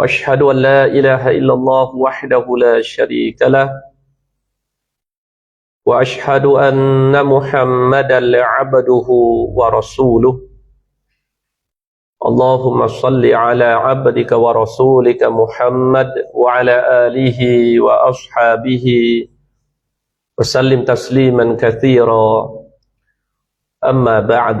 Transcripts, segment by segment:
وأشهد أن لا إله إلا الله وحده لا شريك له وأشهد أن محمدا عبده ورسوله. اللهم صل على عبدك ورسولك محمد وعلى آله وأصحابه وسلم تسليما كثيرا. أما بعد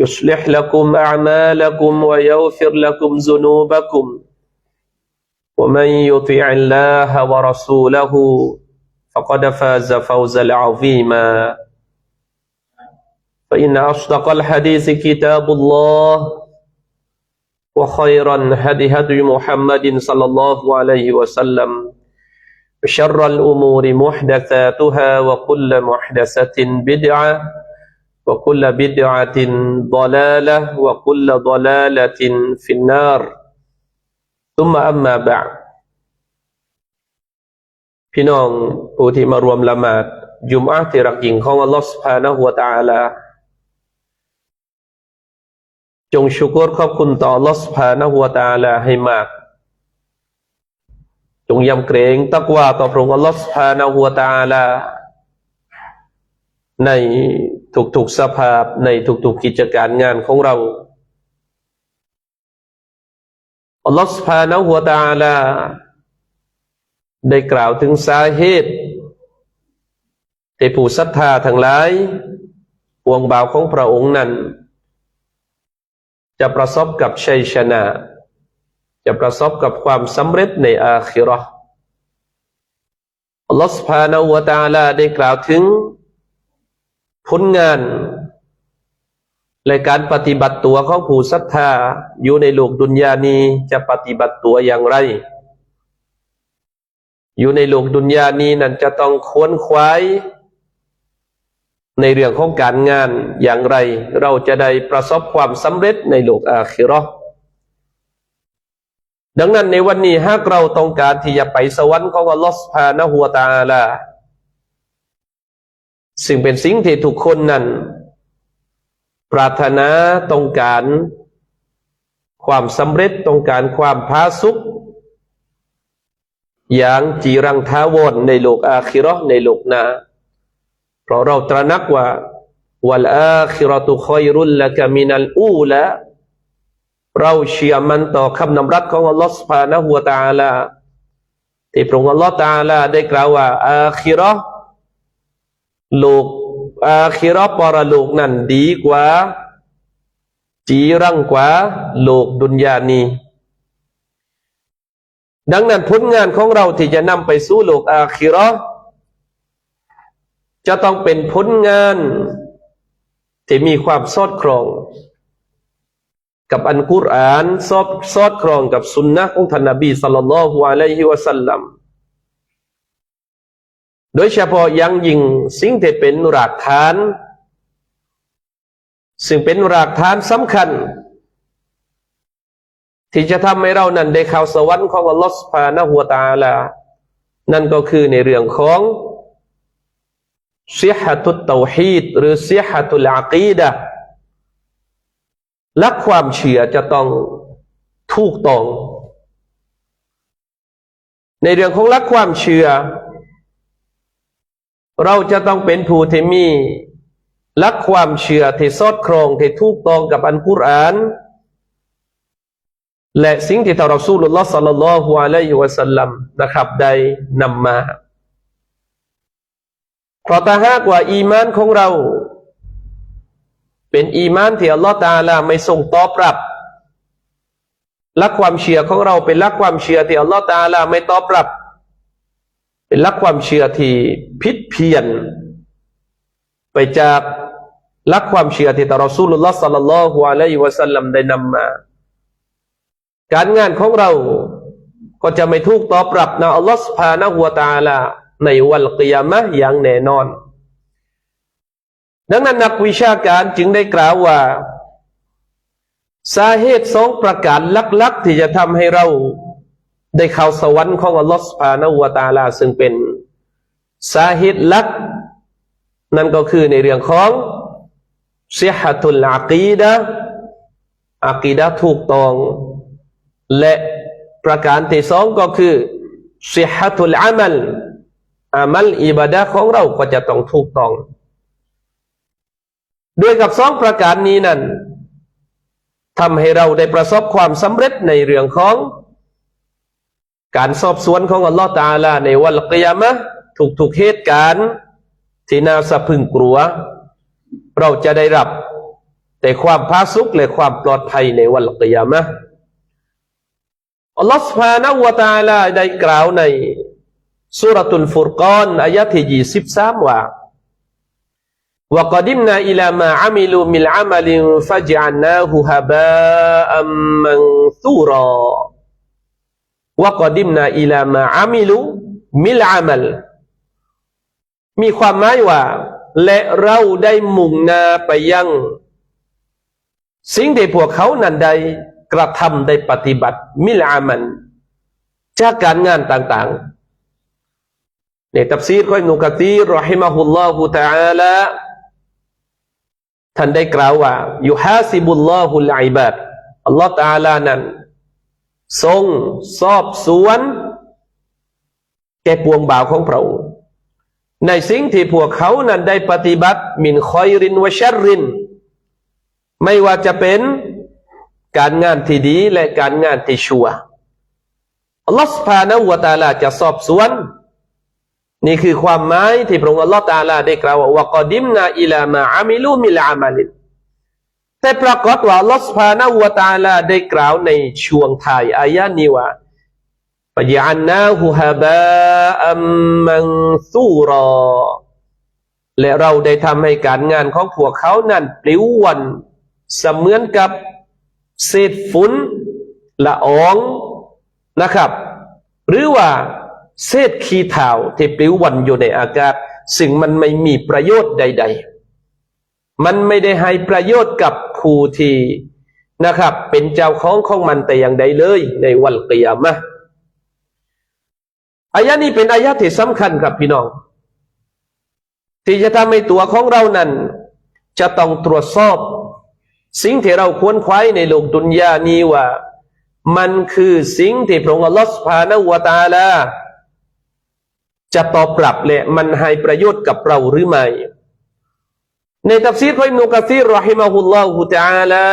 يصلح لكم أعمالكم ويغفر لكم ذنوبكم. ومن يطع الله ورسوله فقد فاز فوزا عظيما. فإن أصدق الحديث كتاب الله وخيرا هدي هدي محمد صلى الله عليه وسلم. وشر الأمور محدثاتها وكل محدثة بدعة. وكل بدعة ضلالة وكل ضلالة في النار ثم أما بعد พี่น้องผู้ที่มารวมละหมาดยุมอาที่รักยิ่งของอัลลอฮฺสุภานะหัวตาลา จงชุกรขอบคุณต่ออัลลอฮฺสุภานะหัวตาลาให้มาก จงยำเกรงตักว่าต่อพระองค์อัลลอฮฺสุภานะหัวตาลา ในทุกๆสภาพในทุกๆกิจการงานของเราอัลลอฮฺสุภาณหัวตาลา ได้กล่าวถึงสาเหตุที่ผู้ศรัทธาทั้งหลายพวงบ่าวของพระองค์นั้น จะประสบกับชัยชนะ จะประสบกับความสำเร็จในอาคิรออัลลอฮฺสุภาณหัวตาลาได้กล่าวถึง ผลงานและการปฏิบัติตัวของผู้ศรัทธาอยู่ในโลกดุนยานี้จะปฏิบัติตัวอย่างไร อยู่ในโลกดุนยานี้นั้นจะต้องค้นคว้ายในเรื่องของการงานอย่างไร เราจะได้ประสบความสำเร็จในโลกอาคิรอดังนั้นในวันนี้หากเราต้องการที่จะไปสวรรค์ของอัลลอฮฺสุภานะฮัวตาลา ซึ่งเป็นสิ่งที่ทุกคนนั้น ปรารถนาต้องการ ความสำเร็จต้องการความพาสุข อย่างจีรังท้าวรในโลกอาคิรอในโลกนาเพราะเราตระหนักว่าวัลอาคิรตุคอยรุลละกามินัลอูละเราเชื่อมันต่อคำนำรัสของอัลลอฮฺสุภานะหัวตาลาที่พระองค์อัลลอฮฺตาลาได้กล่าวว่าอาคิรอ ลกอาคิรอปรโลกนั้นดีกว่า จีรังกว่าโลกดุนยานีดังนั้นผลงานของเราที่จะนำไปสู่โลกอาคิรอจะต้องเป็นผลงาน ที่มีความสอดคล้อง กับอันกุรอานสอดสอดคล้องกับสุนนะของท่านนบีสัลลัลลอฮุอะลัยฮิวะสัลลัม โดยเฉพาะยังยิ่งสิ่งที่เป็นรากฐาน ซึ่งเป็นรากฐานสำคัญ ที่จะทำให้เรานั้นได้ข้าวสวรรค์ของอัลลอฮฺสุภาณหัวตาลานั่นก็คือในเรื่องของซิฮะตุตเตาฮีดหรือซิฮะตุลอากีดะและความเชื่อจะต้องถูกต้อง ในเรื่องของลักความเชื่อ เราจะต้องเป็นผู้ที่มีลักความเชื่อที่สอดคล้องที่ถูกต้องกับอันกุรอาน และสิ่งที่ท่านรอซูลุลลอฮ์สัลลัลลอฮุอะลัยฮิวะสัลลัมนะครับได้นำมาเพราะถ้าหากว่าอีมานของเรา เป็นอีมานที่อัลลอฮ์ตาลาไม่ทรงตอบรับลักความเชื่อของเราเป็นลักความเชื่อที่อัลลอฮ์ตาอาลาไม่ตอบรับ เป็นลักความเชื่อที่ผิดเพี้ยน ไปจากลักความเชื่อที่ตรอซูลุลลอฮ์สัลลัลลอฮุอะลัยฮิวะสัลลัมได้นำมา การงานของเราก็จะไม่ถูกตอบรับนะอัลลอฮ์สุภานะหัวตาลาในวันกิยามะอย่างแน่นอน ดังนั้นนักวิชาการจึงได้กล่าวว่า สาเหตุสองประการลักๆที่จะทำให้เรา ได้เข้าสวรรค์ของอัลลอฮ์สุภานะหัวตาลา ซึ่งเป็นสาเหตุหลัก นั่นก็คือในเรื่องของเสียหตุลอากีดะอากีดะถูกต้อง และประการที่สองก็คือเสิฮตุลอามัลอามัลอิบาดะของเราก็จะต้องถูกต้อง ด้วยกับสองประการนี้นั้นทำให้เราได้ประสบความสำเร็จในเรื่องของ การสอบสวนของอัลลอฮฺตาลา ในวันกิยามะทุกๆเหตุการณ์ ที่น่าสะพรึงกลัว เราจะได้รับ แต่ความพาสุขและความปลอดภัยในวันกิยามะอัลลอฮฺ سبحانه และ تعالى ได้กล่าวในสุรตุลฟุรกานอายะที่ยี่สิบสามว่า وقدمنا إلى ما عملوا من عمل فجعلناه هباء منثورا ว่ากอดิมนาอิลามาอามิลุมิลอามัลมีความหมายว่า และเราได้มุ่งนาไปยัง สิ่งที่พวกเขานั้นได้กระทำได้ปฏิบัติ มิลอามันจากการงานต่างๆในตัฟซีรของอิบนุกะตีรอฮิมะฮุลลอฮุตะอาลาท่านได้กล่าวว่ายุฮาซิบุลลอฮุลอิบาดอัลลอฮฺตะอาลานั้น ทรงสอบสวนแก่ปวงบ่าวของพระองค์ในสิ่งที่พวกเขานั้นได้ปฏิบัติ มินคอยรินวะชัรริน ไม่ว่าจะเป็นการงานที่ดีและการงานที่ชั่วอัลลอฮฺสุภาณวตาลาจะสอบสวน นี่คือความหมายที่พระองค์อัลลอฮฺตาลาได้กล่าวว่าวะกอดิมนาอิลามาอามิลูมิลอามาลิน แต่ปรากฏว่าลอฮฺสุภาวตาลาได้กล่าวในช่วงท้ายอายะนี้ว่าปะยันนาหูฮะบาอัมมันซูรอ และเราได้ทำให้การงานของพวกเขานั้นปลิววันเสมือนกับเศษฝุ่นละอองนะครับ หรือว่าเศษขี้เถ้าที่ปลิววันอยู่ในอากาศ ซึ่งมันไม่มีประโยชน์ใด ๆ มันไม่ได้ให้ประโยชน์กับ ผู้ที่นะครับ เป็นเจ้าของของมันแต่อย่างใดเลยในวันกิยามะอายะนี้เป็นอายะที่สำคัญครับพี่น้อง ที่จะทำให้ตัวของเรานั้น จะต้องตรวจสอบ สิ่งที่เราควรคว้าในโลกดุนยานี้ว่า มันคือสิ่งที่พระองค์อัลลอฮฺสุภาณวตาลาจะตอบรับและมันให้ประโยชน์กับเราหรือไม่ ในตัฟซีรของอิบนุกะซีรรอฮิมะฮุลลอฮุตะอาลา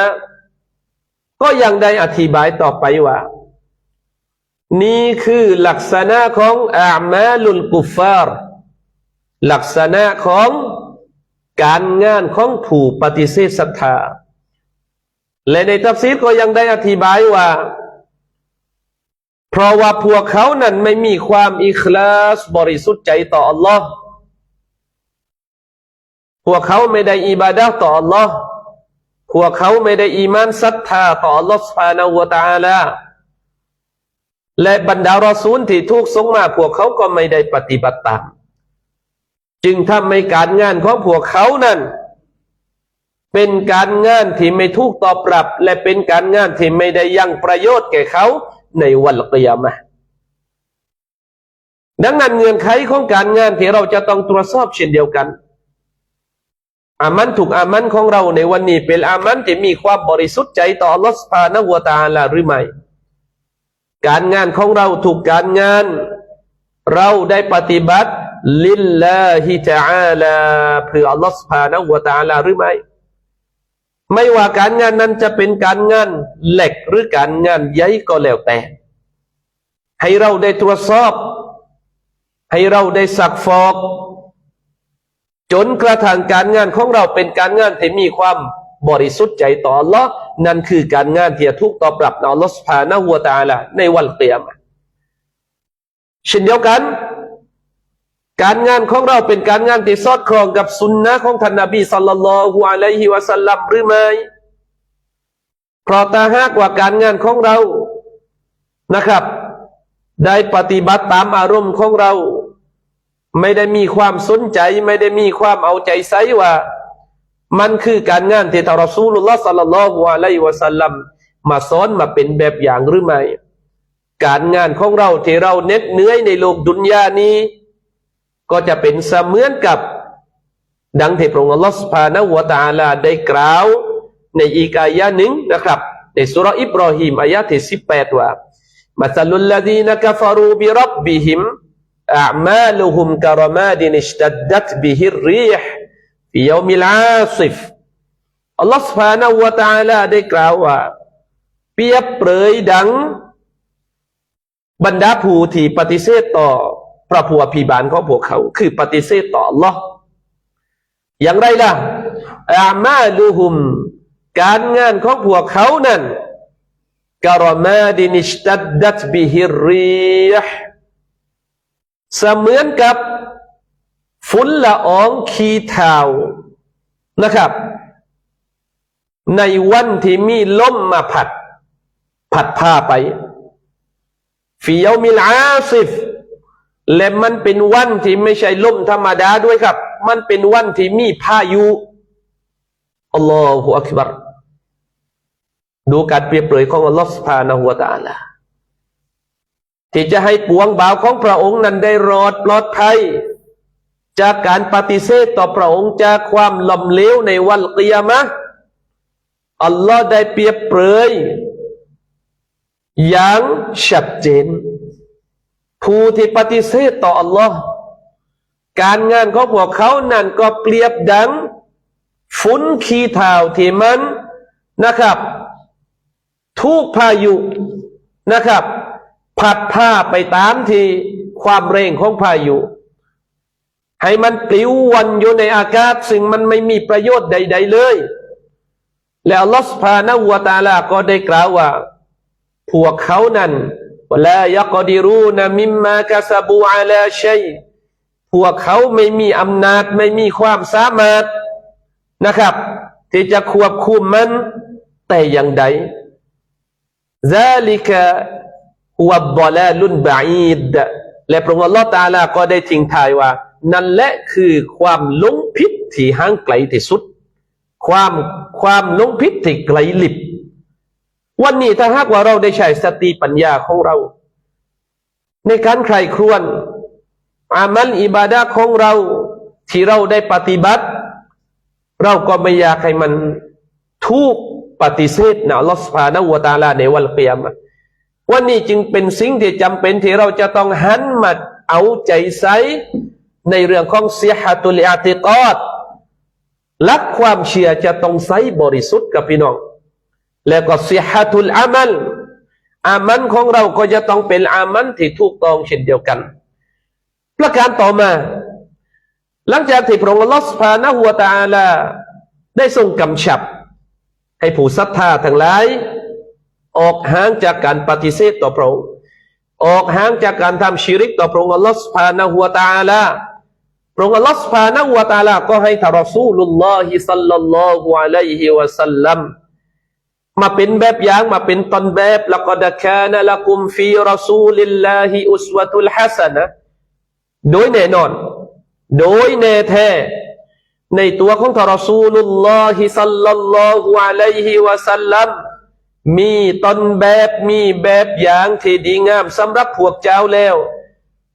ก็ยังได้อธิบายต่อไปว่า นี่คือลักษณะของอามาลุลกุฟาร์ลักษณะของการงานของผู้ปฏิเสธศรัทธา และในตัฟซีรก็ยังได้อธิบายว่า เพราะว่าพวกเขานั้นไม่มีความอิคลาสบริสุทธิ์ใจต่ออัลลอฮ์ พวกเขาไม่ได้อิบาดะต่ออัลลอฮ์พวกเขาไม่ได้อีมานศรัทธาต่ออัลลอฮ์สุภาณวตาลาและบรรดารอซูลที่ถูกส่งมา พวกเขาก็ไม่ได้ปฏิบัติตาม จึงทำให้การงานของพวกเขานั้น เป็นการงานที่ไม่ถูกตอบรับ และเป็นการงานที่ไม่ได้ยังประโยชน์แก่เขาในวันกิยามะดังนั้นเงื่อนไขของการงานที่เราจะต้องตรวจสอบเช่นเดียวกัน อามันถูกอามันของเราในวันนี้เป็นอามันที่มีความบริสุทธิ์ใจต่อ Allah Subhanahu wa Taala หรือไม่ การงานของเราถูกการงาน เราได้ปฏิบัติลิลลาฮิตะอาลาเพื่อ Allah Subhanahu wa Taala หรือไม่ ไม่ว่าการงานนั้นจะเป็นการงานเหล็กหรือการงานใหญ่ก็แล้วแต่ ให้เราได้ตรวจสอบ ให้เราได้สักฟอก จนกระทั่งการงานของเราเป็นการงานที่มีความบริสุทธิ์ใจต่อ Allah นั่นคือการงานที่จะถูกตอบรับต่อ Allah Subhanahu wa Taala ในวันเกียรติเช่นเดียวกัน การงานของเราเป็นการงานที่สอดคล้องกับสุนนะของท่านนบีสัลลัลลอฮุอะลัยฮิวะสัลลัมหรือไม่เพราะถ้าหากว่าการงานของเรานะครับ ได้ปฏิบัติตามอารมณ์ของเรา ไม่ได้มีความสนใจ ไม่ได้มีความเอาใจใส่ว่า มันคือการงานที่ทารอซูลุลลอฮ์สัลลัลลอฮุอะลัยฮิวะสัลลัมมาสอนมาเป็นแบบอย่างหรือไม่ การงานของเราที่เราเน็ดเนื่อยในโลกดุนยานี้ ก็จะเป็นเสมือนกับ ดังที่พระองค์อัลลอฮฺสุบฮานะฮูวตาลาได้กล่าว ในอีกอายะหนึ่งนะครับ ในสุราะห์อิบรอฮีมอายะที่สิบแปดว่ามัสลุลลดีนกฟารูบิรับบิฮิม อามาลุฮุมกะรมาดินิชตัดดัตบิฮิรรีห์ฟิยามิลอาซิฟอัลลอฮฺสุบฮานะวะตะอาลาได้กล่าวว่า เปรียบเปรยดัง บรรดาผู้ที่ปฏิเสธต่อ พระผู้อภิบาลของพวกเขา คือปฏิเสธต่อ Allah อย่างไรล่ะอามาลูฮุม การงานของพวกเขานั้นการมาดินิชตัดดัตบิฮิรีห์ เสมือนกับฝุ่นละอองขีเทานะครับ ในวันที่มีลมมาผัด ผัดผ้าไปฟิยามิลอาซิฟและมันเป็นวันที่ไม่ใช่ลมธรรมดาด้วยครับ มันเป็นวันที่มีพายุอัลลอฮฺอักบัรดูการเปรียบเปรยของอัลลอฮฺสุภาณหัวตาลา ที่จะให้ปวงบ่าวของพระองค์นั้นได้รอดปลอดภัย จากการปฏิเสธต่อพระองค์จากความล่มเลวในวันกิยามะอัลลอฮ์ได้เปรียบเปรยอย่างชัดเจน ผู้ที่ปฏิเสธต่ออัลลอฮ์การงานของพวกเขานั่นก็เปรียบดัง ฝุ่นขี้เท้าที่มันนะครับ ทุกพายุนะครับ ผัดผ้าไปตามที่ความเร่งของพายุ ให้มันปลิววันอยู่ในอากาศ ซึ่งมันไม่มีประโยชน์ใด ๆ เลย แล้วลอสพานะวัวตาลาก็ได้กล่าวว่าพวกเขานั้นวลายกดิรูนมิมมากะซาบูอาลาชัยพวกเขาไม่มีอำนาจไม่มีความสามารถนะครับ ที่จะควบคุมมันแต่อย่างใด ฮุวบอลาลุนบาอีดและพระองค์ลอตาลาก็ได้ทิ้งทายว่า นั่นแหละคือความลงพิษที่ห่างไกลที่สุด ความความลงพิษที่ไกลลิบ วันนี้ถ้าหากว่าเราได้ใช้สติปัญญาของเรา ในการใครครวนอามัลอิบาดาของเราที่เราได้ปฏิบัติ เราก็ไม่อยากให้มันทุกปฏิเสธนะลอสพานวตาลาในวันเกียรติ วันนี้จึงเป็นสิ่งที่จำเป็นที่เราจะต้องหันมาเอาใจใส่ในเรื่องของเสียหตุลอาติกอดลักความเชื่อจะต้องใส่บริสุทธิ์กับพี่น้อง แล้วก็เสียหตุลอามัลอามันของเราก็จะต้องเป็นอามันที่ถูกต้องเช่นเดียวกัน ประการต่อมา หลังจากที่พระองค์ลอสุบฮานะฮูวตาลาได้ทรงกำชับ ให้ผู้ศรัทธาทั้งหลาย ออกห่างจากการปฏิเสธต่อพระองค์ออกห่างจากการทำชิริกต่อพระองค์อัลลอฮฺสุบฮานะฮูวตาลาพระองค์อัลลอฮฺสุบฮานะฮูวตาลาก็ให้ทารอซูลุลลอฮิสัลลัลลอฮุอะลัยฮิวะสัลลัมมาเป็นแบบอย่างมาเป็นต้นแบบแล้วก็ดะคานะละกุมฟีรอซูลิลลาฮิอุสวะตุลฮัสนะโดยแน่นอน โดยแน่แท้ในตัวของทารอซูลุลลอฮิสัลลัลลอฮุอะลัยฮิวะสัลลัม มีตนแบบมีแบบอย่างที่ดีงามสำหรับพวกเจ้าแล้ว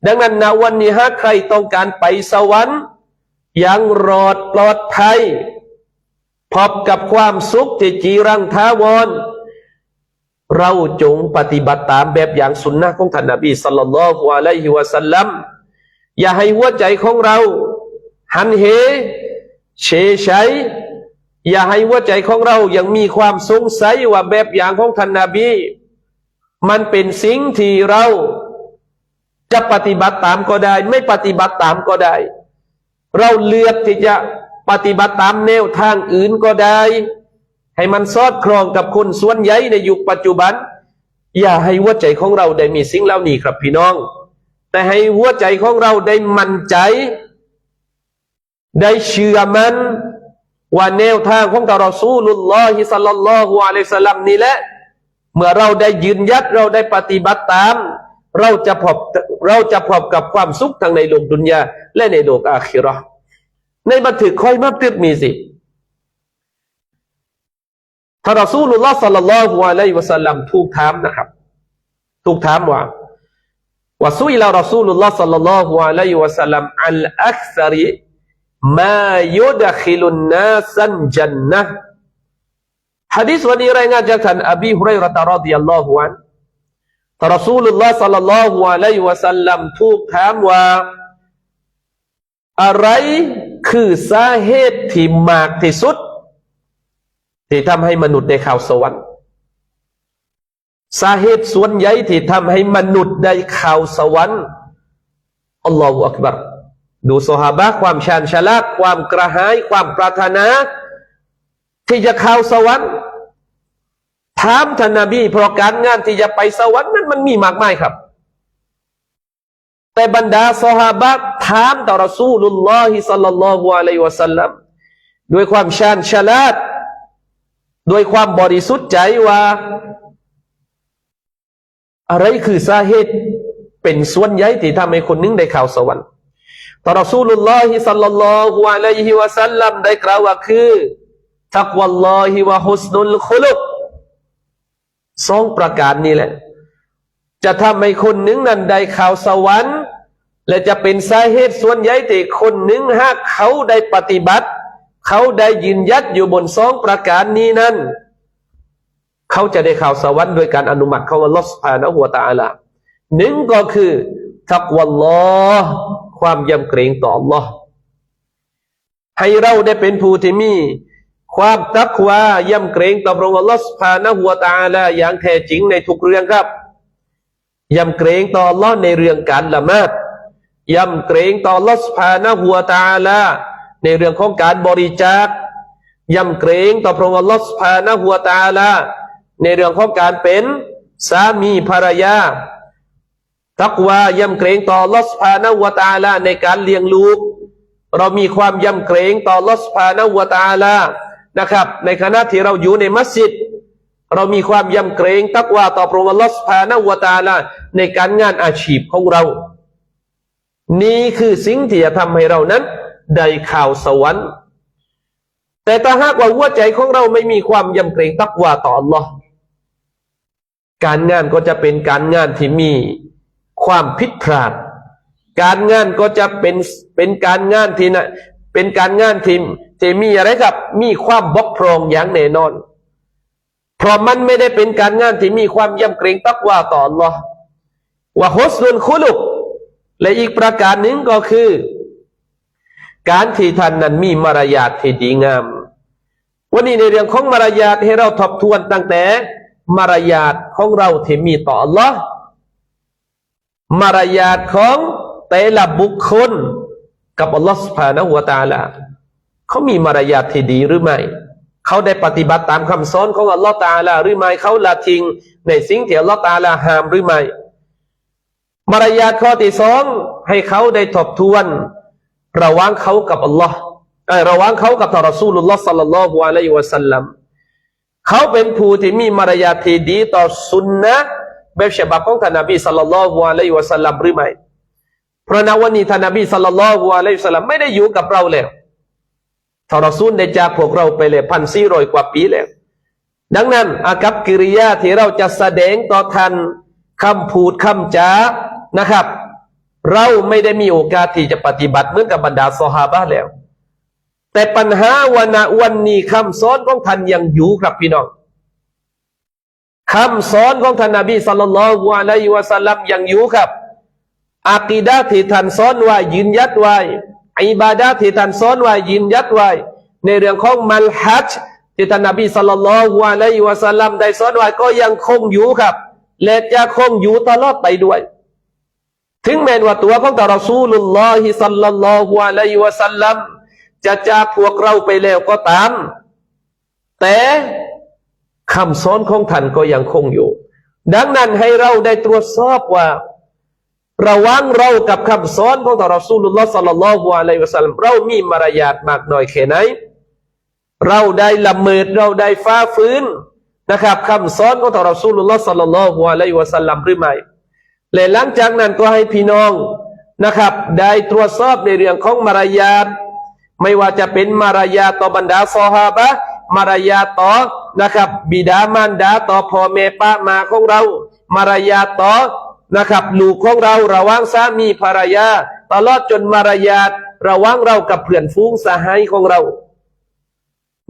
ดังนั้นนะวันนี้หากใครต้องการไปสวรรค์อย่างรอดปลอดภัยพบกับความสุขที่จีรังท้าวร เราจงปฏิบัติตามแบบอย่างสุนนะของท่านนบีสัลลัลลอฮุอะลัยฮิวะสัลลัมอย่าให้หัวใจของเรา หันเหเฉยใช้ อย่าให้หัวใจของเรายังมีความสงสัยว่าแบบอย่างของท่านนาบี มันเป็นสิ่งที่เราจะปฏิบัติตามก็ได้ ไม่ปฏิบัติตามก็ได้ เราเลือกที่จะปฏิบัติตามแนวทางอื่นก็ได้ ให้มันสอดคล้องกับคนส่วนใหญ่ในยุคปัจจุบัน อย่าให้หัวใจของเราได้มีสิ่งเหล่านี้ครับพี่น้อง แต่ให้หัวใจของเราได้มั่นใจ ได้เชื่อมัน ว่าแนวทางของตารอซูลุลลอฮิสัลลัลลอฮุอะลัยฮิสลัมนี่แหละ เมื่อเราได้ยืนยัดเราได้ปฏิบัติตาม เราจะพบเราจะพบกับความสุขทั้งในโลกดุนยาและในโลกอาคิราะห์ในบันทึกคอยมาตึกมีสิท่านรอซูลุลลอฮ์สัลลัลลอฮุอะลัยวะสัลลัมถูกถามนะครับ ถูกถามว่าว่าซุอิลารอซูลุลลอฮ์สัลลัลลอฮุอะลัยวะสัลลัมอัลอักษริ มายุดขิลุนนาสันจันนะฮะดิษวันนี้รายงานจากท่านอบีฮุไรระรดิยัลลอฮุอันท่านรอซูลุลลอฮ์สัลลัลลอฮุอะลัยฮิวะสัลลัมถูกถามว่า อะไรคือสาเหตุที่มากที่สุด ที่ทำให้มนุษย์ได้เข้าสวรรค์สาเหตุส่วนใหญ่ที่ทำให้มนุษย์ได้เข้าสวรรค์อัลลอฮฺอักบัร ดูสหาบะความชาญฉลาดความกระหาย ความปรารถนา ที่จะเข้าสวรรค์ถามท่านนบีเพราะการงานที่จะไปสวรรค์นั้นมันมีมากมายครับ แต่บรรดาสหาบะถามต่อรอซูลุลลอฮิสัลลัลลอฮุอะลัยวะสัลลัมด้วยความชาญฉลาดด้วยความบริสุทธิ์ใจว่า อะไรคือสาเหตุเป็นส่วนใหญ่ที่ทำให้คนนึงได้เข้าสวรรค์ ต่อรอซูลุลลอฮิสัลลัลลอฮุอะลัยฮิวะสัลลัมได้กล่าวว่าคือตักวัลลอฮิวะฮุสนุลคุลุกสองประการนี้แหละ จะทำให้คนหนึ่งนั้นได้ข่าวสวรรค์ และจะเป็นสาเหตุส่วนใหญ่ที่คนหนึ่งหากเขาได้ปฏิบัติ เขาได้ยืนยัดอยู่บนสองประการนี้นั้น เขาจะได้ข่าวสวรรค์โดยการอนุมัติของอัลลอฮฺสุบฮานะฮูวตะอาลาหนึ่งก็คือ ทักวัลลอฮ ความยำเกรงต่อ Allah ให้เราได้เป็นผู้ที่มี ความตักวายำเกรงต่อพระองค์ Allah Subhanahu wa Taala อย่างแท้จริงในทุกเรื่องครับยำเกรงต่อ Allah ในเรื่องการละหมาดยำเกรงต่อ Allah Subhanahu wa Taala ในเรื่องของการบริจาคยำเกรงต่อพระองค์ Allah Subhanahu wa Taala ในเรื่องของการเป็นสามีภรรยา ตักวายำเกรงต่อลอสพานวตาลาในการเลี้ยงลูก เรามีความยำเกรงต่อลอสพานวตาลานะครับ ในขณะที่เราอยู่ในมัสยิด เรามีความยำเกรงตักวาต่อพระองค์ลอสพานวตาลาในการงานอาชีพของเรา นี่คือสิ่งที่จะทำให้เรานั้นได้ข่าวสวรรค์แต่ถ้าหากว่าหัวใจของเราไม่มีความยำเกรงตักวาต่อ Allah การงานก็จะเป็นการงานที่มี ความผิดพลาด การงานก็จะเป็นเป็นการงานที่นะเป็นการงานที่ที่มีอะไรกับมีความบกพร่องอย่างแน่นอน เพราะมันไม่ได้เป็นการงานที่มีความยำเกรงตักว่าต่อ Allah ว่าฮสนุนคุลุกและอีกประการหนึ่งก็คือ การที่ท่านนั้นมีมารยาทที่ดีงาม วันนี้ในเรื่องของมารยาทให้เราทบทวนตั้งแต่ มารยาทของเราที่มีต่อ Allah มารยาทของแต่ละบุคคล กับอัลลอฮฺสุบฮานะฮูวตาลาเขามีมารยาทที่ดีหรือไม่เขาได้ปฏิบัติตามคำสอนของอัลลอฮฺตาลาหรือไม่เขาละทิ้งในสิ่งที่อัลลอฮฺตาลาห้ามหรือไม่มารยาทข้อที่สองให้เขาได้ทบทวน ระว่างเขากับอัลลอฮ์ระว่างเขากับท่ารอซูลุลลอฮ์สัลลัลลอฮุอะลัยฮิวะสัลลัมเขาเป็นผู้ที่มีมารยาทที่ดีต่อสุนนะ แบบฉบับของท่านนบีสัลลัลลอฮุอะลัยฮิวะสัลลัมหรือไม่เพราะนวันนี้ท่านนบีสัลลัลลอฮุอะลัยฮิวะสัลลัมไม่ได้อยู่กับเราแล้วทารอซูลได้จากพวกเราไปเลยพันสี่ร้อยกว่าปีแล้ว ดังนั้นอากับกิริยาที่เราจะแสดงต่อท่านคำพูดคำจานะครับ เราไม่ได้มีโอกาสที่จะปฏิบัติเหมือนกับบรรดาซอฮาบะแล้ว แต่ปัญหาวันวันนี้คำสอนของท่านยังอยู่ครับพี่น้อง คำสอนของท่านนบีสัลลัลลอฮุอะลัยฮิวะสัลลัมยังอยู่ครับอากีดะที่ท่านสอนไว้ยืนยัดไว้อิบาดะที่ท่านสอนไว้ยืนยัดไว้ในเรื่องของมัลฮัจที่ท่านนบีสัลลัลลอฮุอะลัยฮิวะสัลลัมได้สอนไว้ก็ยังคงอยู่ครับและจะคงอยู่ตลอดไปด้วย ถึงแม้ว่าตัวของตารอซูลุลลอฮิสัลลัลลอฮุอะลัยฮิวะสัลลัมจะจากพวกเราไปแล้วก็ตาม แต่ คำสอนของท่านก็ยังคงอยู่ ดังนั้นให้เราได้ตรวจสอบว่า ระว่างเรากับคำสอนของตารอซูลุลลอฮ์สัลลัลลอฮุอะลัยฮิวะสัลลัมเรามีมารยาทมากน้อยแค่ไหน เราได้ละเมิดเราได้ฟ้าฟื้นนะครับคำสอนของตารอซูลุลลอฮ์สัลลัลลอฮุอะลัยฮิวะสัลลัมหรือไม่และหลังจากนั้นก็ให้พี่น้องนะครับ ได้ตรวจสอบในเรื่องของมารยาทไม่ว่าจะเป็นมารยาทต่อบรรดาซอฮาบะ มารยาต่อนะครับ บิดามารดาต่อพ่อแม่ป้ามาของเรา มารยาต่อนะครับลูกของเราระว่างสามีภรรยา ตลอดจนมารยาทระว่างเรากับเพื่อนฟูงสหายของเรา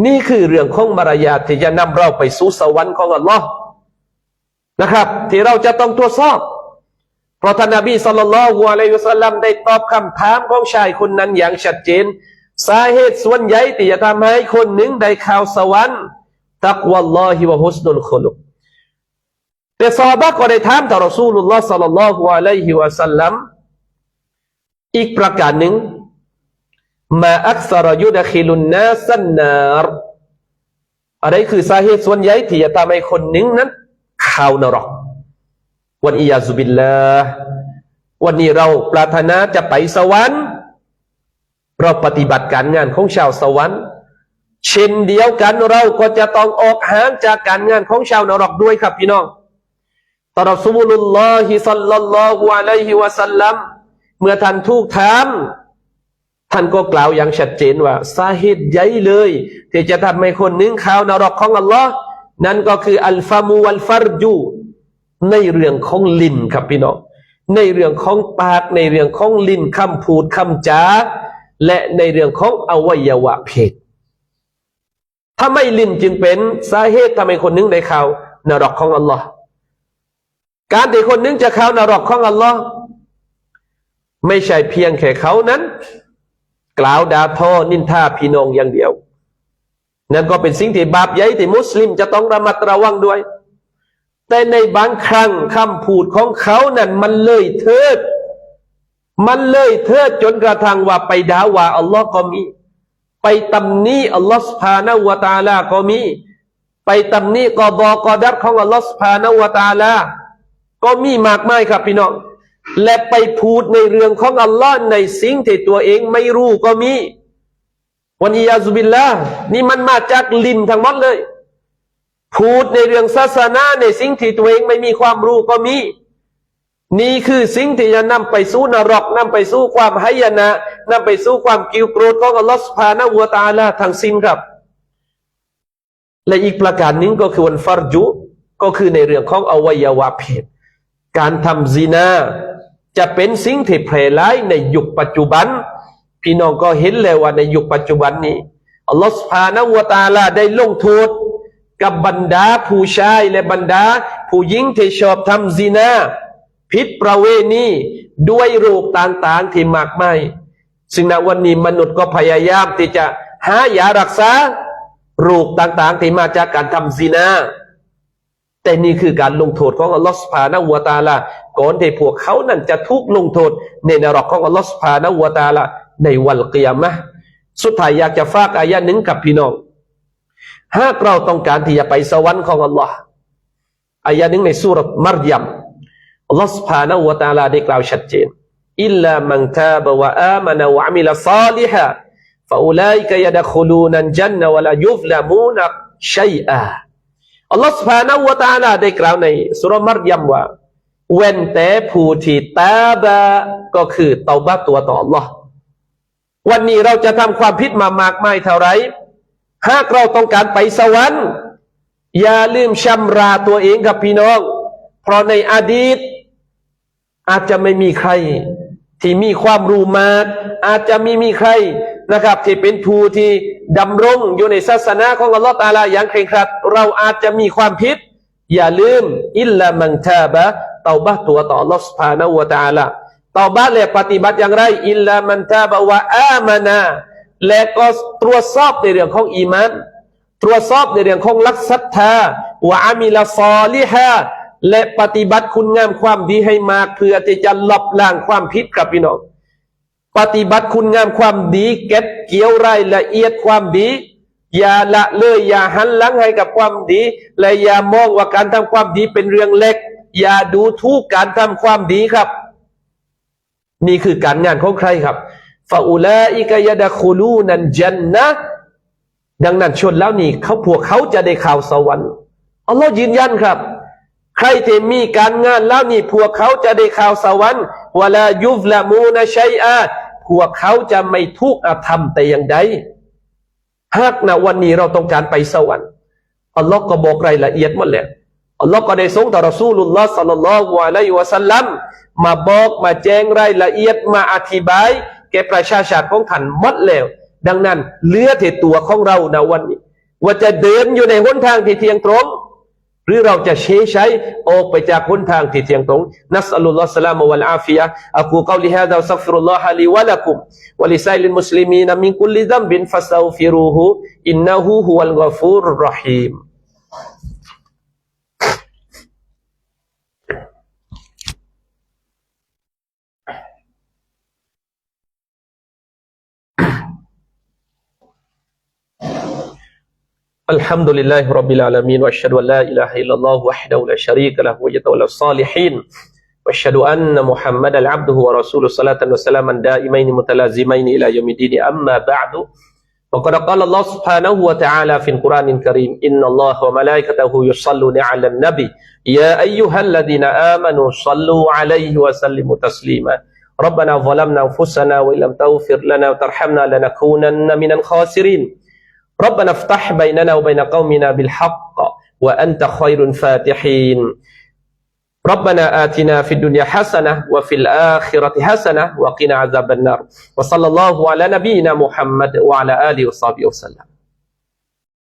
นี่คือเรื่องของมารยาทที่จะนำเราไปสู่สวรรค์ของอัลลอฮ์นะครับ ที่เราจะต้องตรวจสอบเพราะท่านนบีสัลลัลลอฮุอะลัยฮิวะสัลลัมได้ตอบคำถามของชายคนนั้นอย่างชัดเจน สาเหตุส่วนใหญ่ที่จะทำให้คนหนึ่งได้ข่าวสวรรค์ตักวัลลอฮิวะฮุสนุลคุลุกแต่ซอฮาบะก็ได้ถามต่อรอซูลุลลอฮ์สัลลัลลอฮุอะลัยฮิวะสัลลัมอีกประการหนึ่งมาอักษรยุดะคิลุนนาสันนารอะไรคือสาเหตุส่วนใหญ่ที่จะทำให้คนหนึ่งนั้นข้าวนรกวันอียาซุบิลลาวันนี้เราปรารถนาจะไปสวรรค์ เราปฏิบัติการงานของชาวสวรรค์ เช่นเดียวกันเราก็จะต้องออกห่างจากการงานของชาวนรกด้วยครับพี่น้องตรอซูลุลลอฮิสัลลัลลอฮุอะลัยฮิวะสัลลัมเมื่อท่านถูกถามท่านก็กล่าวอย่างชัดเจนว่า สาเหตุใหญ่เลย ที่จะทำให้คนนึ่งข้าวนรกของอัลลอฮ์นั่นก็คืออัลฟามูวัลฟัรจูในเรื่องของลิ้นครับพี่น้องในเรื่องของปากในเรื่องของลิ้นคำพูดคำจา และในเรื่องของอวัยวะเพศถ้าไม่ลิ้นจึงเป็นสาเหตุทำให้คนนึงได้ข้าวนรกของอัลลอฮ์การที่คนนึงจะเข้านรกของอัลลอฮ์ไม่ใช่เพียงแค่เขานั้น กล่าวด่าทอนินทาพี่น้องอย่างเดียว นั่นก็เป็นสิ่งที่บาปใหญ่ที่มุสลิมจะต้องระมัดระวังด้วย แต่ในบางครั้งคำพูดของเขานั้นมันเลยเทิด มันเลยเทิดจนกระทั่งว่าไปด่าว่าอัลลอฮ์ก็มี ไปตำหนี้อัลลอฮ์สุภาณวตาลาก็มี ไปตำหนี้กอบอกอดัดของอัลลอฮ์สุภาณวตาลาก็มีมากมายครับพี่น้องและไปพูดในเรื่องของอัลลอฮ์ในสิ่งที่ตัวเองไม่รู้ก็มี วันอียาซุบิลละนี่มันมาจากลิ้นทั้งหมดเลย พูดในเรื่องศาสนาในสิ่งที่ตัวเองไม่มีความรู้ก็มี นี่คือสิ่งที่จะนำไปสู่นรกนำไปสู่ความหายนะนำไปสู่ความกิวโกรธของอัลลอฮฺสุภาณหัวตาลาทั้งสิ้นครับ และอีกประการหนึ่งก็คือวันฟัรจุก็คือในเรื่องของอวัยวะเพศการทำซีนาจะเป็นสิ่งที่แพร่หลายในยุคปัจจุบัน พี่น้องก็เห็นแล้วว่าในยุคปัจจุบันนี้อัลลอฮฺสุภาณหัวตาลาได้ลงโทษกับบรรดาผู้ชายและบรรดา ผู้หญิงที่ชอบทำซีนา พิษประเวณีด้วยโรคต่างๆที่มากมายซึ่งณวันนี้มนุษย์ก็พยายามที่จะหายารักษาโรคต่างๆ ที่มาจากการทำซีนาแต่นี่คือการลงโทษของอัลลอฮฺสุภาณหัวตาลาก่อนที่พวกเขานั้นจะทุกลงโทษ ในนรกของอัลลอฮฺสุภาณหัวตาลาในวันเกียรมะสุดท้ายอยากจะฝากอายะหนึ่งกับพี่น้องหากเราต้องการที่จะไปสวรรค์ของอัลลอฮ์อายะหนึ่งในสุรมารยม อัลลอฮฺสุภาณอัวตาลาได้กล่าวชัดเจนอิลลามังตาบวะอามานาวะมิลซาลิฮะฟาอุลัยกะยะดะคุลูนันจันนะวะลายุฟลามูนักชัยอาอัลลอฮฺสุภาณอวตาลาได้กล่าวในสุรมารยัมว่าเว้นแต่ผู้ที่ตาบะก็คือเตาบะตัวต่อ Allah วันนี้เราจะทำความผิดมามากมายเท่าไรหากเราต้องการไปสวรรค์ อย่าลืมชำราตัวเองกับพี่น้อง เพราะในอดีต อาจจะไม่มีใคร ที่มีความรู้มาก อาจจะไม่มีใครนะครับ ที่เป็นผู้ที่ดำรงอยู่ในศาสนาของอัลลอฮฺตาลาอย่างเคร่งครัด เราอาจจะมีความผิด อย่าลืม อิลลามังทาบะเตาบะตัวต่อลอสุานาวตาลาเตาบะและปฏิบัติอย่างไรอิลลามันทาบะวะอามานาและก็ตรวจสอบในเรื่องของอีมานตรวจสอบในเรื่องของลักศรัทธาวะอามิลซอลิฮะ และปฏิบัติคุณงามความดีให้มากเพื่อที่จะลบล้างความผิดครับพี่น้อง ปฏิบัติคุณงามความดีเก็บเกี่ยวรายละเอียดความดี อย่าละเลยอย่าหันหลังให้กับความดี และอย่ามองว่าการทำความดีเป็นเรื่องเล็ก อย่าดูทุกการทำความดีครับ นี่คือการงานของใครครับฟาอุลาอิกยะดะคูลูนันจันนะดังนั้นชนแล้วนี่เขาพวกเขาจะได้ข่าวสวรรค์อัลลอฮ์ยืนยันครับ ใครที่มีการงานแล้วนี่พวกเขาจะได้ข่าวสวรรค์วลายุฟละมูนะชัยอาพวกเขาจะไม่ทุกข์อาธรรมแต่อย่างใดหากนะวันนี้เราต้องการไปสวรรค์อัลลอฮ์ก็บอกรายละเอียดหมดแล้วอัลลอฮ์ก็ได้ส่งต่อรอซูลุลลอฮ์สัลลัลลอฮุอะลัยฮิวะสัลลัมมาบอกมาแจ้งรายละเอียดมาอธิบาย แก่ประชาชาติของท่านหมดแล้ว ดังนั้นเลือแต่ตัวของเรานะวันนี้ ว่าจะเดินอยู่ในหนทางที่เที่ยงตรง หรือเราจะเชใช้ออกไปจากหนทางที่เที่ยงตรงนัสอัลลอฮฺสลามวะลอาฟิยะอะกูกาลิฮะดะซักฟิรุลลอฮะลีวะลักุมวะลิไซลิลมุสลิมีนมินกุลิซัมบินฟัสตัฆฟิรูฮูอินนะฮูฮุวัลกอฟูรรอฮีม الحمد لله رب العالمين واشهد ان لا اله الا الله وحده لا شريك له ويتولى الصالحين واشهد ان محمدا عبده ورسوله صلاه وسلاما دائمين متلازمين إلى يوم الدين اما بعد وقد قال الله سبحانه وتعالى في القران الكريم ان الله وملائكته يصلون على النبي يا ايها الذين امنوا صلوا عليه وسلموا تسليما ربنا ظلمنا انفسنا وان لم تغفر لنا وترحمنا لنكونن من الخاسرين ربنا افتح بيننا وبين قومنا بالحق وأنت خير الفاتحين. ربنا آتنا في الدنيا حسنة وفي الآخرة حسنة وقنا عذاب النار. وصلى الله على نبينا محمد وعلى آله وصحبه وسلم.